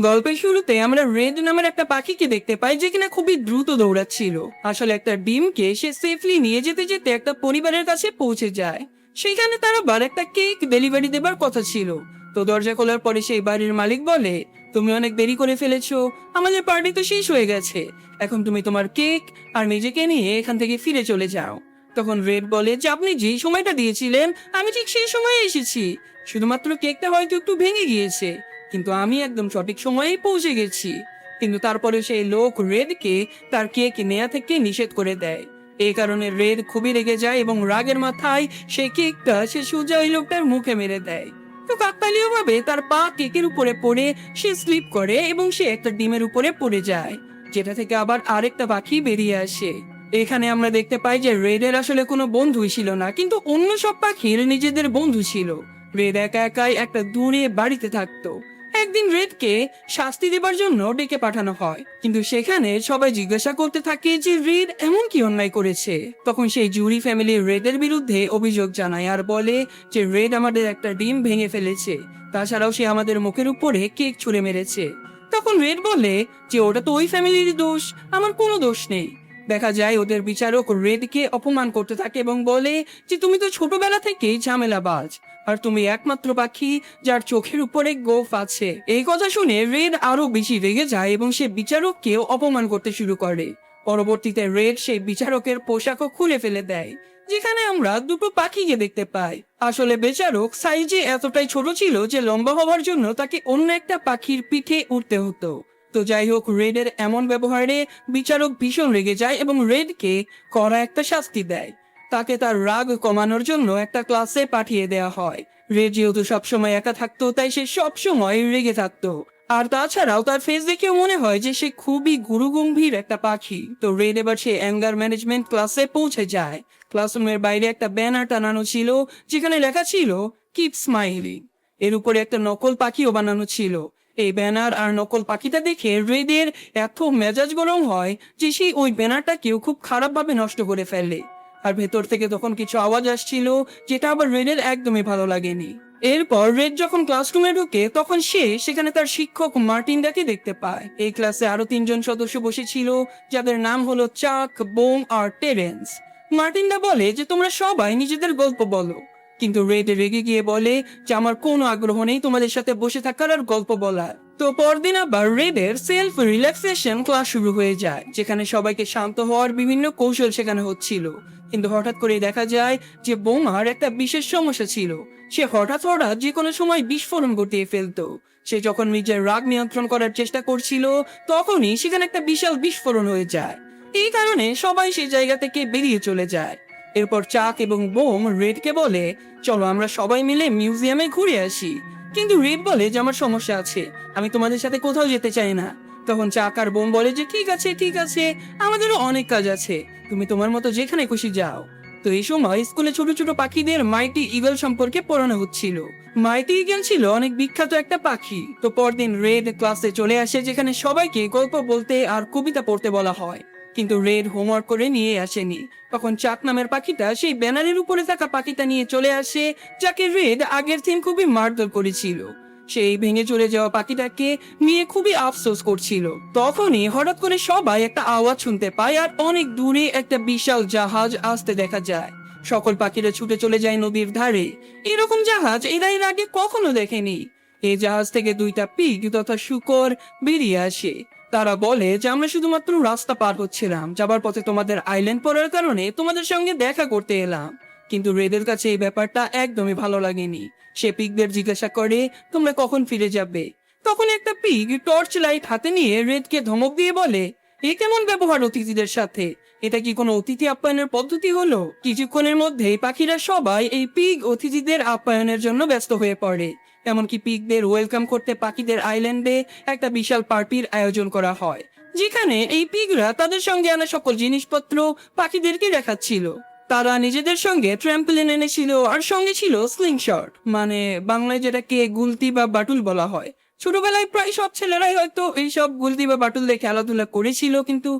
গল্পের শুরুতে আমরা রেড নামের একটা পাখিকে দেখতে পাই যে কিনা খুবই দ্রুত দৌড়াচ্ছিল। আসলে একটা ডিমকে সে সেফলি নিয়ে যেতে যেতে একটা পরিবারের কাছে পৌঁছে যায়। সেখানে তার আবার একটা কেক ডেলিভারি দেবার কথা ছিল। তো দরজা খোলার পরে সেই বাড়ির মালিক বলে, তুমি অনেক দেরি করে ফেলেছো। আমাদের পার্টি তো শেষ হয়ে গেছে। এখন তুমি তোমার কেক আর নিজেকে নিয়ে এখান থেকে ফিরে চলে যাও। তখন রেড বলে, যে আপনি যেই সময়টা দিয়েছিলেন, আমি ঠিক সেই সময়ে এসেছি। শুধুমাত্র কেকটা হয়তো একটু ভেঙে গিয়েছে। কিন্তু আমি একদম সঠিক সময়েই পৌঁছে গেছি। কিন্তু তারপরে সেই লোক রেডকে তার কেক নেয়া থেকে নিষেধ করে দেয়। এই কারণে রেড খুবই রেগে যায় এবং রাগের মাথায় সেই কেকটা সে সোজা ওই লোকটার মুখে মেরে দেয়। তো কাকতালীয় ভাবে তার পা কেকের উপরে পড়ে সে স্লিপ করে এবং সে একটা ডিমের উপরে পড়ে যায়, যেটা থেকে আবার আরেকটা পাখি বেরিয়ে আসে। এখানে আমরা দেখতে পাই যে রেডের আসলে কোনো বন্ধুই ছিল না, কিন্তু অন্য সব পাখির নিজেদের বন্ধু ছিল। রেড একা একাই একটা দূরে বাড়িতে থাকতো। একদিন রেডকে শাস্তি দেবার জন্য ডেকে পাঠানো হয়। কিন্তু সেখানে সবাই জিজ্ঞাসা করতে থাকে যে রেড এমন কি অন্যায় করেছে? তখন সেই জুরি ফ্যামিলি রেডের বিরুদ্ধে অভিযোগ জানায় আর বলে যে রেড আমাদের একটা ডিম ভেঙে ফেলেছে। তাছাড়াও সে আমাদের মুখের উপরে কেক ছুঁড়ে মেরেছে। তখন রেড বলে যে ওটা তো ওই ফ্যামিলির দোষ, আমার কোনো দোষ নেই। দেখা যায় ওদের বিচারক রেডকে অপমান করতে থাকে এবং বলে যে তুমি তো ছোটবেলা থেকেই ঝামেলাবাজ। আর তুমি একমাত্র পাখি যার চোখের উপরে গোফ আছে। এই কথা শুনে রেড আরও বেশি রেগে যায় এবং সে বিচারককেও অপমান করতে শুরু করে। পরবর্তীতে রেড সেই বিচারকের পোশাকও খুলে ফেলে দেয়, যেখানে আমরা দুটো পাখিকে দেখতে পাই। আসলে বেচারক সাইজে এতটাই ছোট ছিল যে লম্বা হওয়ার জন্য তাকে অন্য একটা পাখির পিঠে উঠতে হতো। তো যাই হোক রেডের এমন ব্যবহারে বিচারক ভীষণ রেগে যায় এবং রেডকে কড়া একটা শাস্তি দেয়। তাকে তার রাগ কমানোর জন্য একটা ক্লাসে পাঠিয়ে দেওয়া হয়। রেড যেহেতু সবসময় একা থাকতো, তাই সে সবসময় রেগে থাকতো। আর তাছাড়াও তার ফেস দেখেও মনে হয় যে সে খুবই গুরুগম্ভীর একটা পাখি। তো রেড এবার সে অ্যাঙ্গার ম্যানেজমেন্ট ক্লাসে পৌঁছে যায়। ক্লাসরুমের বাইরে একটা ব্যানার টানানো ছিল, যেখানে লেখা ছিল কিপ স্মাইলিং এর উপরে একটা নকল পাখিও বানানো ছিল। এই ব্যানার আর নকল পাখিটা দেখে রেদের এত মেজাজ গরম হয় যে সেই ওই ব্যানারটাকেও খুব খারাপভাবে নষ্ট করে ফেলে। আর ভেতর থেকে তখন কিছু আওয়াজ আসছিল যেটা আবার রেডের একদমই ভালো লাগেনি। এরপর রেড যখন ক্লাসরুমে ঢুকে, তখন সে সেখানে তার শিক্ষক মার্টিনদাকে দেখতে পায়। এই ক্লাসে আরও তিনজন সদস্য বসেছিল, যাদের নাম হলো চাক, বোম আর টেরেন্স। মার্টিনদা বলে যে, তোমরা সবাই নিজেদের গল্প বলো। কিন্তু রেড রেগে গিয়ে বলে যে আমার কোনো আগ্রহ নেই তোমাদের সাথে বসে থাকার আর গল্প বলার। তো পরদিন আবার রেডের সেলফ রিল্যাক্সেশন ক্লাস শুরু হয়ে যায়, যেখানে সবাইকে শান্ত হওয়ার বিভিন্ন কৌশল সেখানে হচ্ছিল। কিন্তু হঠাৎ করে দেখা যায় যে বোমার একটা বিশেষ সমস্যা ছিল। সে হঠাৎ হঠাৎ যে কোনো সময় বিস্ফোরণ ঘটিয়ে ফেলতো। সে যখন নিজের রাগ নিয়ন্ত্রণ করার চেষ্টা করছিল, তখনই সেখানে একটা বিশাল বিস্ফোরণ হয়ে যায়। এই কারণে সবাই সেই জায়গা থেকে বেরিয়ে চলে যায়। এরপর চাক এবং বোম রেডকে বলে, চলো আমরা সবাই মিলে মিউজিয়ামে ঘুরে আসি। কিন্তু রেড বলে যে, আমার সমস্যা আছে, আমি তোমাদের সাথে কোথাও যেতে চাই না। তখন চাক আর বোম বলে যে, ঠিক আছে ঠিক আছে, আমাদেরও অনেক কাজ আছে, তুমি তোমার মতো যেখানে খুশি যাও। তো এই সময় স্কুলে ছোট ছোট পাখিদের মাইটি ইগল সম্পর্কে পড়ানো হচ্ছিল। মাইটি ইগল ছিল অনেক বিখ্যাত একটা পাখি। তো পরদিন রেড ক্লাসে চলে আসে, যেখানে সবাইকে গল্প বলতে আর কবিতা পড়তে বলা হয়। কিন্তু রেড হোমওয়ার্ক করে নিয়ে আসেনি। তখন চাক নামের পাখিটা সেই ব্যানারের উপরে থাকা পাখিটা নিয়ে চলে আসে, যাকে রেড আগের দিন খুবই মারধর করেছিল। সেই ভেঙে চলে যাওয়া পাখিটাকে নিয়ে খুবই আফসোস করছিল। তখনই হঠাৎ করে সবাই একটা আওয়াজ শুনতে পায় আর অনেক দূরে একটা বিশাল জাহাজ আসতে দেখা যায়। সকল পাখিরা ছুটে চলে যায় নদীর ধারে। এরকম জাহাজ এরা এর আগে কখনো দেখেনি। এই জাহাজ থেকে দুইটা পিগ তথা শুকর বেরিয়ে আসে। তারা বলে যে, আমরা শুধুমাত্র রাস্তা পার হচ্ছিলাম। যাবার পথে তোমাদের আইল্যান্ড পড়ার কারণে তোমাদের সঙ্গে দেখা করতে এলাম। কিন্তু রেদের কাছে এই ব্যাপারটা একদমই ভালো লাগেনি। সে পিকদের জিজ্ঞাসা করে, তোমরা কখন ফিরে যাবে? তখন একটা পিক টর্চ লাইট হাতে নিয়ে রেডকে ধমক দিয়ে বলে, এ কেমন ব্যবহার অতিথিদের সাথে? এটা কি কোনো অতিথি আপ্যায়নের পদ্ধতি হলো? কিছুক্ষণের মধ্যেই পাখিরা সবাই এই পিগ অতিথিদের আপ্যায়নের জন্য ব্যস্ত হয়ে পড়ে। এমনকি পিকদের ওয়েলকাম করতে পাখিদের আইল্যান্ডে একটা বিশাল পার্টির আয়োজন করা হয়, যেখানে এই পিগরা তাদের সঙ্গে আনা সকল জিনিসপত্র পাখিদেরকে দেখাচ্ছিল। তারা নিজেদের সঙ্গে ট্র্যাম্পলিন এনেছিল আর সঙ্গে ছিল স্লিংশট মানে বাংলায় যেটাকে গুলতি বা বাটুল বলা হয়। ছোটবেলায় প্রায় সব ছেলেরাই হয়তো এইসব গুলতি বা বাটুল দিয়ে খেলাধুলা করেছিল, কিন্তু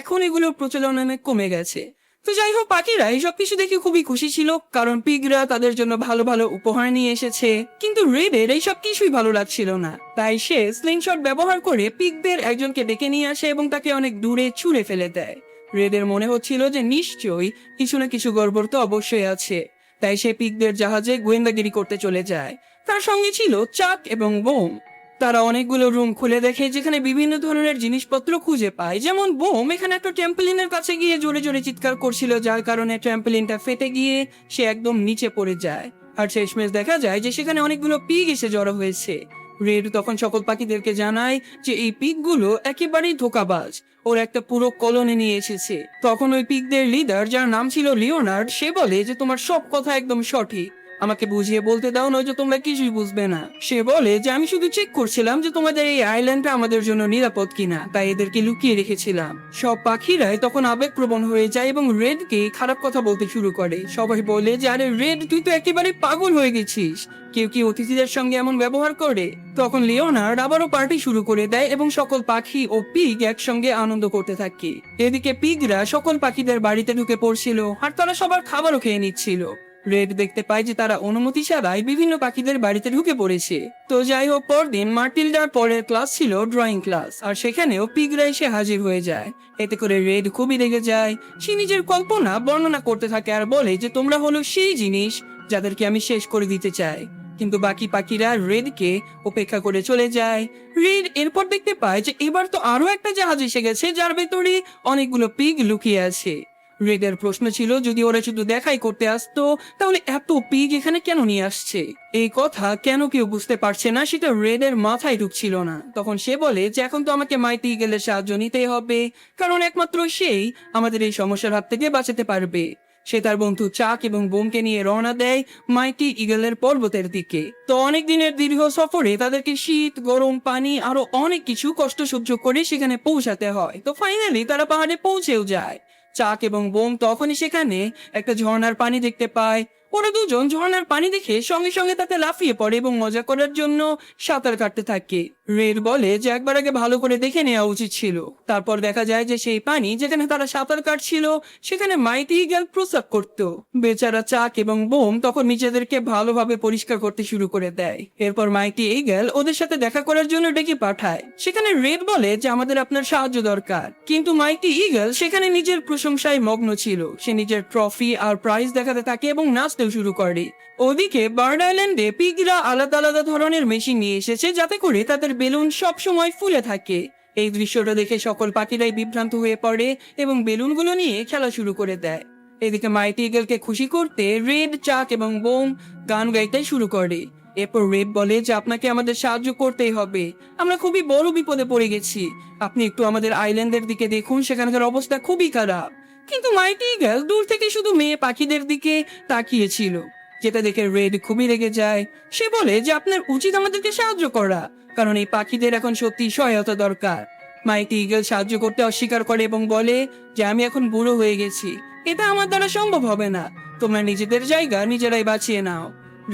এখন এগুলোর প্রচলন অনেক কমে গেছে। তো যাই হোক, পাখিরা, এইসব কিছু দেখে খুবই খুশি ছিল, কারণ পিগরা তাদের জন্য ভালো ভালো উপহার নিয়ে এসেছে। কিন্তু রেডের এইসব কিছুই ভালো লাগছিল না। তাই সে স্লিংশট ব্যবহার করে পিগদের একজনকে ডেকে নিয়ে আসে এবং তাকে অনেক দূরে ছুঁড়ে ফেলে দেয়। রেডের মনে হচ্ছিল যে নিশ্চয়ই কিছু না কিছু গড়বড় তো অবশ্যই আছে। তাই সে পিকদের জাহাজে গোয়েন্দাগিরি করতে চলে যায়। তার সঙ্গে ছিল চাক এবং বোম। তারা অনেকগুলো রুম খুলে দেখে যেখানে বিভিন্ন ধরনের জিনিসপত্র খুঁজে পায়। যেমন বোম, এখানে একটা ট্যাম্পলিনের কাছে গিয়ে জোরে জোরে চিৎকার করছিল, যার কারণে ট্যাম্পলিনটা ফেটে গিয়ে সে একদম নিচে পড়ে যায়। আর শেষমেশ দেখা যায় যে সেখানে অনেকগুলো পিগ এসে জড়ো হয়েছে। রেড তখন সকল পাখিদেরকে জানায় যে এই পিগগুলো একেবারেই ধোকাবাজ। ওর একটা পুরো কলোনি নিয়ে এসেছে। তখন ওই পিকদের লিডার যার নাম ছিল লিওনার্ড, সে বলে যে তোমার সব কথা একদম সঠিক। আমাকে বুঝিয়ে বলতে দাও, নয়তো তোমরা কিছুই বুঝবে না। সে বলে যে, আমি শুধু চেক করছিলাম যে তোমাদের এই আইল্যান্ডটা আমাদের জন্য নিরাপদ কিনা, তাই এদেরকে লুকিয়ে রেখেছিলাম। সব পাখিরাই তখন আবেগপ্রবণ হয়ে যায় এবং রেডকে খারাপ কথা বলতে শুরু করে। সবাই বলে যে, আরে রেড তুই তো একেবারে পাগল হয়ে গেছিস। কেউ কি অতিথিদের সঙ্গে এমন ব্যবহার করে? তখন লিওনার্ড আবারও পার্টি শুরু করে দেয় এবং সকল পাখি ও পিগ একসঙ্গে আনন্দ করতে থাকে। এদিকে পিগরা সকল পাখিদের বাড়িতে ঢুকে পড়ছিল, আর তারা সবার খাবারও খেয়ে নিচ্ছিল। রেড দেখতে পায় যে তারা অনুমতি ছাড়াই বিভিন্ন পাখিদের বাড়িতে ঢুকে পড়েছে। তো যাই হোক, পরদিন মার্টিলডার পরের ক্লাস ছিল ড্রয়িং ক্লাস, আর সেখানেও পিগরা এসে হাজির হয়ে যায়। এতে করে রেড খুবই রেগে যায়। সে নিজের কল্পনা বর্ণনা করতে থাকে আর বলে যে, তোমরা হলো সেই জিনিস যাদেরকে আমি শেষ করে দিতে চাই। কিন্তু বাকি পাখিরা রেডকে উপেক্ষা করে চলে যায়। রেড এরপর দেখতে পায় যে, এবার তো আরও একটা জাহাজ এসে গেছে, যার ভেতরে অনেকগুলো পিগ লুকিয়ে আছে। রেডের প্রশ্ন ছিল, যদি ওরা শুধু দেখাই করতে আসতো, তাহলে এত পিগ এখানে কেন নিয়ে আসছে? এই কথা কেন কেউ বুঝতে পারছে না, সেটা রেডের মাথায় ঢুকছিল না। তখন সে বলে, যে এখন তো আমাকে মাইতি গেলে সাহায্য নিতেই হবে, কারণ একমাত্র সেই আমাদের এই সমস্যার হাত থেকে বাঁচাতে পারবে। সে তার বন্ধু চাক এবং বোমকে নিয়ে রওনা দেয় মাইটি ইগলের পর্বতের দিকে। তো অনেক দিনের দীর্ঘ সফরে তাদেরকে শীত, গরম, পানি, আরও অনেক কিছু কষ্ট সহ্য করে সেখানে পৌঁছাতে হয়। তো ফাইনালি তারা পাহাড়ে পৌঁছেও যায়। চাক এবং বোম তখনই সেখানে একটা ঝর্ণার পানি দেখতে পায়। ওরা দুজন ঝর্ণার পানি দেখে সঙ্গে সঙ্গে তাতে লাফিয়ে পড়ে এবং মজা করার জন্য সাঁতার কাটতে থাকে। রেড বলে যে একবার আগে ভালো করে দেখে নেওয়া উচিত ছিল। তারপর দেখা যায় যে সেই পানি যেখানে তারা সাঁতার কাটছিল, সেখানে মাইটি ইগল প্রস্রাব করত। বেচারা চাক এবং বোম তখন নিজেদেরকে ভালোভাবে পরিষ্কার করতে শুরু করে দেয়। এরপর মাইটি ইগল ওদের সাথে দেখা করার জন্য ডেকে পাঠায়। সেখানে রেড বলে যে আমাদের আপনার সাহায্য দরকার। কিন্তু মাইটি ইগল সেখানে নিজের প্রশংসায় মগ্ন ছিল। সে নিজের ট্রফি আর প্রাইজ দেখাতে থাকে এবং নাচতেও শুরু করে। ওদিকে বার্ড আইল্যান্ডে পিগরা আলাদা আলাদা ধরনের মেশিন নিয়ে এসেছে যাতে করে তাদের বেলুন সব সময় ফুলে থাকে। এই দৃশ্যটা দেখে সকল পাখিরাই বিভ্রান্ত হয়ে পড়ে এবং বেলুনগুলো নিয়ে খেলা শুরু করে দেয়। এদিকে মাইটি ইগলকে খুশি করতে রেড, চাক এবং বোম গান গাইতে শুরু করে। এরপর রেড বলে যে আপনাকে আমাদের সাহায্য করতেই হবে। আমরা খুবই বড় বিপদে পড়ে গেছি। আপনি একটু আমাদের আইল্যান্ডের দিকে দেখুন, সেখানকার অবস্থা খুবই খারাপ। কিন্তু মাইটি ইগল দূর থেকে শুধু মেয়ে পাখিদের দিকে তাকিয়েছিল, যেটা দেখে রেড খুবই রেগে যায়। সে বলে যে আপনার উচিত আমাদেরকে সাহায্য করা, কারণ এই পাখিদের এখন সত্যি সহায়তা দরকার। মাইটি ইগল সাহায্য করতে অস্বীকার করে এবং বলে যে আমি এখন বুড়ো হয়ে গেছি, এটা আমার দ্বারা সম্ভব হবে না। তোমরা নিজেদের জায়গা নিজেরাই বাঁচিয়ে নাও।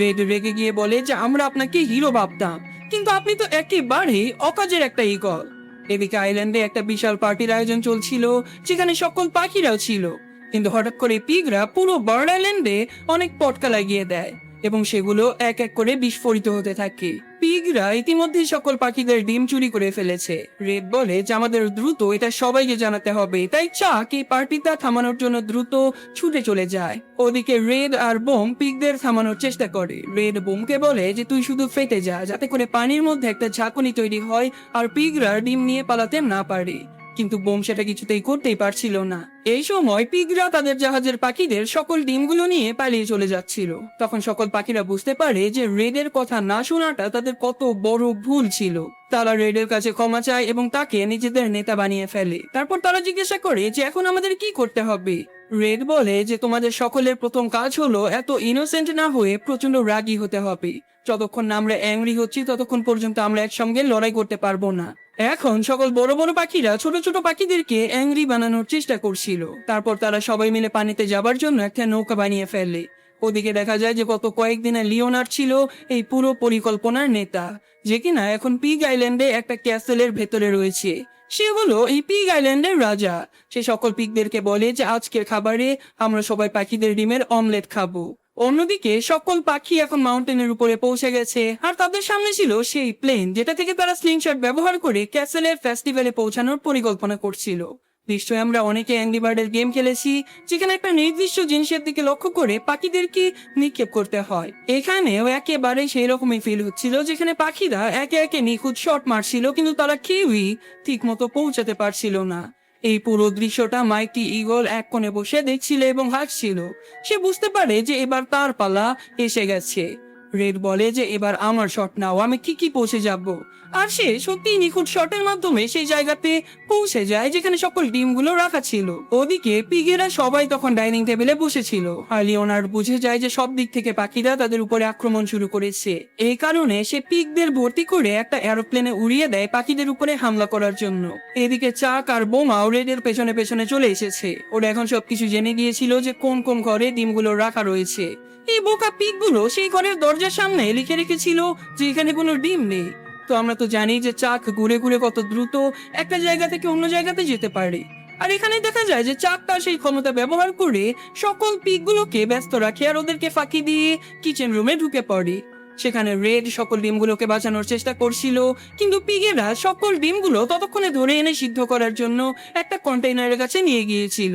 রেড রেগে গিয়ে বলে যে আমরা আপনাকে হিরো ভাবতাম, কিন্তু আপনি তো একেবারেই অকাজের একটা ইগল। এদিকে আইল্যান্ডে একটা বিশাল পার্টির আয়োজন চলছিল, যেখানে সকল পাখিরাও ছিল। কিন্তু হঠাৎ করে পিগরা পুরো বার্ড আইল্যান্ডে অনেক পটকা লাগিয়ে দেয়। এবং সেগুলো এক এক করে বিস্ফোরিত হতে থাকে। পিগরা ইতিমধ্যে সকল পাখিদের ডিম চুরি করে ফেলেছে। রেড বলে, যে আমাদের দ্রুত, এটা সবাইকে জানাতে হবে। তাই চাক, এই পার্টিটা থামানোর জন্য দ্রুত ছুটে চলে যায়। ওদিকে রেড আর বোম পিগদের থামানোর চেষ্টা করে। রেড বোমকে বলে যে, তুই শুধু ফেটে যা, যাতে করে পানির মধ্যে একটা ঝাঁকুনি তৈরি হয় আর পিগরা ডিম নিয়ে পালাতে না পারে। কিন্তু বোম সেটা কিছুতেই করতেই পারছিল না। এই সময় পিগরা তাদের জাহাজের পাখিদের সকল ডিমগুলো নিয়ে পালিয়ে চলে যাচ্ছিল। তখন সকল পাখিরা বুঝতে পারে যে রেডের কথা না শোনাটা তাদের কত বড় ভুল ছিল। তারা রেডের কাছে ক্ষমা চায় এবং তাকে নিজেদের নেতা বানিয়ে ফেলে। তারপর তারা জিজ্ঞাসা করে যে এখন আমাদের কি করতে হবে? রেড বলে যে তোমাদের সকলের প্রথম কাজ হলো এত ইনোসেন্ট না হয়ে প্রচণ্ড রাগী হতে হবে। যতক্ষণ না আমরা অ্যাংরি হচ্ছি, ততক্ষণ পর্যন্ত আমরা একসঙ্গে লড়াই করতে পারব না। এখন সকল বড় বড় পাখিরা ছোট ছোট পাখিদেরকে অ্যাংরি বানানোর চেষ্টা করছিল। তারপর তারা সবাই মিলে পানিতে যাবার জন্য একটা নৌকা বানিয়ে ফেলে। ওদিকে দেখা যায় যে গত কয়েকদিনে লিওনার ছিল এই পুরো পরিকল্পনার নেতা, যে কিনা এখন পিগ আইল্যান্ডে একটা ক্যাসেলের ভেতরে রয়েছে। সে হলো এই পিগ আইল্যান্ডের রাজা। সে সকল পিগদেরকে বলে যে, আজকের খাবারে আমরা সবাই পাখিদের ডিমের অমলেট খাব। অন্যদিকে সকল পাখি এখন মাউন্টেনের উপরে পৌঁছে গেছে। আর তাদের সামনে ছিল সেই প্লেন যেটা থেকে তারা স্লিংশট ব্যবহার করে ক্যাসেলের ফেস্টিভ্যালে পৌঁছানোর পরিকল্পনা করছিল। নিশ্চয়ই আমরা অনেকে অ্যাংরি বার্ডের গেম খেলেছি, যেখানে একটা নির্দিষ্ট জিনিসের দিকে লক্ষ্য করে পাখিদেরকে নিক্ষেপ করতে হয়। এখানেও একেবারে সেই রকমই ফিল হচ্ছিল, যেখানে পাখিরা একে একে নিখুঁত শট মারছিল, কিন্তু তারা কেউই ঠিক মতো পৌঁছাতে পারছিল না। এই পুরো দৃশ্যটা মাইটি ইগল এক কোণে বসে দেখছিল এবং হাসছিল। সে বুঝতে পারে যে এবার তার পালা এসে গেছে। রেড বলে যে এবার আমার শট নাও, আমি কি কি পৌঁছে যাব। আর সে সত্যি নিখুঁত শটের মাধ্যমে সেই জায়গাতে পৌঁছে যায় যেখানে সকল ডিমগুলো রাখা ছিল। ওদিকে পিগেরা সবাই তখন ডাইনিং টেবিলে বসেছিল। আর বুঝে যায় যে সব দিক থেকে পাখিরা তাদের উপরে আক্রমণ শুরু করেছে। এই কারণে সে পিগদের ভর্তি করে একটা এরোপ্লেনে উড়িয়ে দেয় পাখিদের উপরে হামলা করার জন্য। এদিকে চাক আর বোমাও রেডের পেছনে পেছনে চলে এসেছে। ওরা এখন সবকিছু জেনে গিয়েছিল যে কোন কোন ঘরে ডিমগুলো রাখা রয়েছে। এই বোকা পিকগুলো সেই ঘরের দরজার সামনে লিখে রেখেছিল যে এখানে কোনো ডিম নেই। তো আমরা তো জানি যে চাক ঘুরে ঘুরে কত দ্রুত একটা জায়গা থেকে অন্য জায়গাতে যেতে পারে। আর এখানে দেখা যায় যে চাক তার সেই ক্ষমতা ব্যবহার করে সকল পিকগুলোকে ব্যস্ত রাখে আর ওদেরকে ফাঁকি দিয়ে কিচেন রুমে ঢুকে পড়ে। সেখানে রেড সকল ডিমগুলোকে বাঁচানোর চেষ্টা করছিল, কিন্তু পিগেরা সকল ডিমগুলো ততক্ষণে ধরে এনে সিদ্ধ করার জন্য একটা কন্টেইনারের কাছে নিয়ে গিয়েছিল।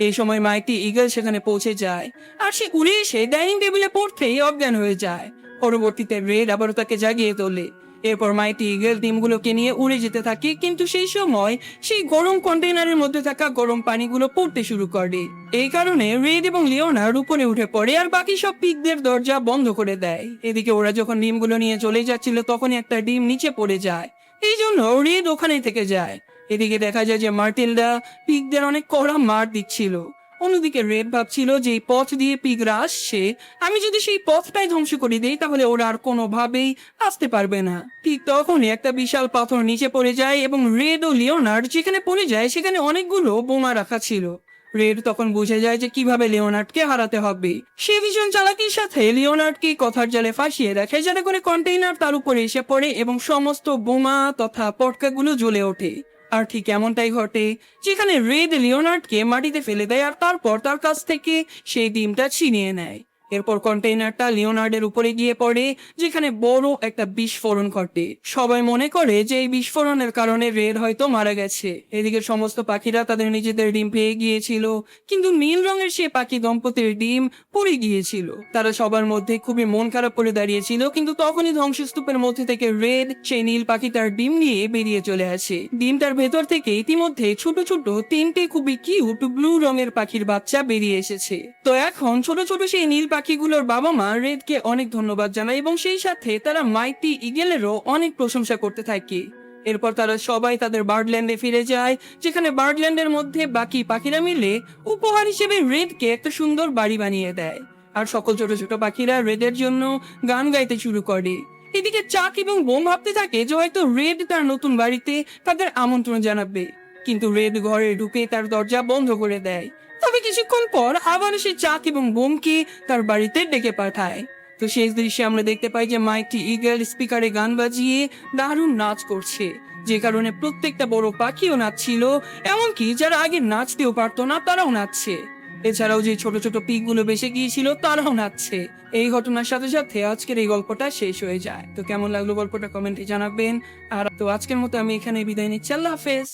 এই সময় মাইটি ইগল সেখানে পৌঁছে যায়, আর সে উড়ে এসে ডাইনিং টেবিলে পড়তেই অজ্ঞান হয়ে যায়। পরবর্তীতে রেড আবারও তাকে জাগিয়ে তোলে। এরপর মাইটি ইগল ডিমগুলোকে নিয়ে উড়ে যেতে থাকে, কিন্তু সেই সময় সেই গরম কন্টেইনারের মধ্যে থাকা গরম পানিগুলো পড়তে শুরু করে। এই কারণে রেড এবং লিওনার উপরে উঠে পড়ে, আর বাকি সব পিকদের দরজা বন্ধ করে দেয়। এদিকে ওরা যখন ডিমগুলো নিয়ে চলে যাচ্ছিল, তখনই একটা ডিম নিচে পড়ে যায়। এই জন্য রেড ওখানেই থেকে যায়। এদিকে দেখা যায় যে মার্টিলদা পিকদের অনেক কড়া মার দিচ্ছিল। অন্যদিকে রেড ভাবছিল যে এই পথ দিয়ে পিগরা আসছে। আমি যদি সেই পথটাই ধ্বংস করে দিই, তাহলে ওরা আর কোনোভাবেই আসতে পারবে না। ঠিক তখনই একটা বিশাল পাথর নিচে পড়ে যায় এবং রেড ও লিওনার্ড যেখানে পড়ে যায়, সেখানে অনেকগুলো বোমা রাখা ছিল। রেড তখন বুঝে যায় যে কীভাবে লিওনার্ডকে হারাতে হবে। সে ভীষণ চালাকির সাথে লিওনার্ডকে কথার জালে ফাঁসিয়ে রাখে, যাতে করে কন্টেইনার তার উপরে এসে পড়ে এবং সমস্ত বোমা তথা পটকাগুলো জ্বলে ওঠে। আর ঠিক এমনটাই ঘটে, যেখানে রেড লিওনার্ডকে মাটিতে ফেলে দেয় আর তারপর তার কাছ থেকে সেই ডিমটা ছিনিয়ে নেয়। এরপর কন্টেইনারটা লিওনার্ডের উপরে গিয়ে পড়ে, যেখানে বড় একটা বিস্ফোরণ ঘটে। সবাই মনে করে যে এই বিস্ফোরণের কারণে রেড হয়তো মারা গেছে। এদিকে সমস্ত পাখিরা তাদের নিজেদের ডিম পেয়ে গিয়েছিল, কিন্তু নীল রঙের সে পাখি দম্পতির ডিম পড়ে গিয়েছিল। তারা সবার মধ্যে খুবই মন খারাপ করে দাঁড়িয়েছিল, কিন্তু তখনই ধ্বংসস্তূপের মধ্যে থেকে রেড সেই নীল পাখি তার ডিম নিয়ে বেরিয়ে চলে আসে। ডিমটার ভেতর থেকে ইতিমধ্যে ছোট ছোট তিনটে খুবই কিউট ব্লু রঙের পাখির বাচ্চা বেরিয়ে এসেছে। তো এখন ছোট ছোট সেই নীল পাখিগুলোর বাবা মা রেডকে অনেক ধন্যবাদ জানায় এবং সেই সাথে তারা মাইটি ইগেলেরও অনেক প্রশংসা করতে থাকে। এরপর তারা সবাই তাদের বার্ডল্যান্ডে ফিরে যায়, যেখানে বার্ডল্যান্ডের মধ্যে বাকি পাখিরা মিলে উপহার হিসেবে রেডকে একটা সুন্দর বাড়ি বানিয়ে দেয়। আর সকল ছোট ছোট পাখিরা রেডের জন্য গান গাইতে শুরু করে। এদিকে চাক এবং বোম ভাবতে থাকে যে হয়তো রেড তার নতুন বাড়িতে তাদের আমন্ত্রণ জানাবে। কিন্তু রেড ঘরে ঢুকে তার দরজা বন্ধ করে দেয়। তবে কিছুক্ষণ পর আবার সে চাক এবং বোমকে তার বাড়িতে ডেকে পাঠায়। তো শেষ দৃশ্যে আমরা দেখতে পাই যে মাইকটি ইগল স্পিকারে গান বাজিয়ে দারুণ নাচ করছে। যে কারণে প্রত্যেকটা বড় পাখিও নাচছিল, এমনকি যারা আগে নাচতেও পারতো না, তারাও নাচছে। এছাড়াও যে ছোট ছোট পিকগুলো বেসে গিয়েছিল, তারাও নাচছে। এই ঘটনার সাথে সাথে আজকের এই গল্পটা শেষ হয়ে যায়। তো কেমন লাগল গল্পটা কমেন্টে জানাবেন। আর তো আজকের মতো আমি এখানে বিদায় নিচ্ছি। আল্লাহ হাফেজ।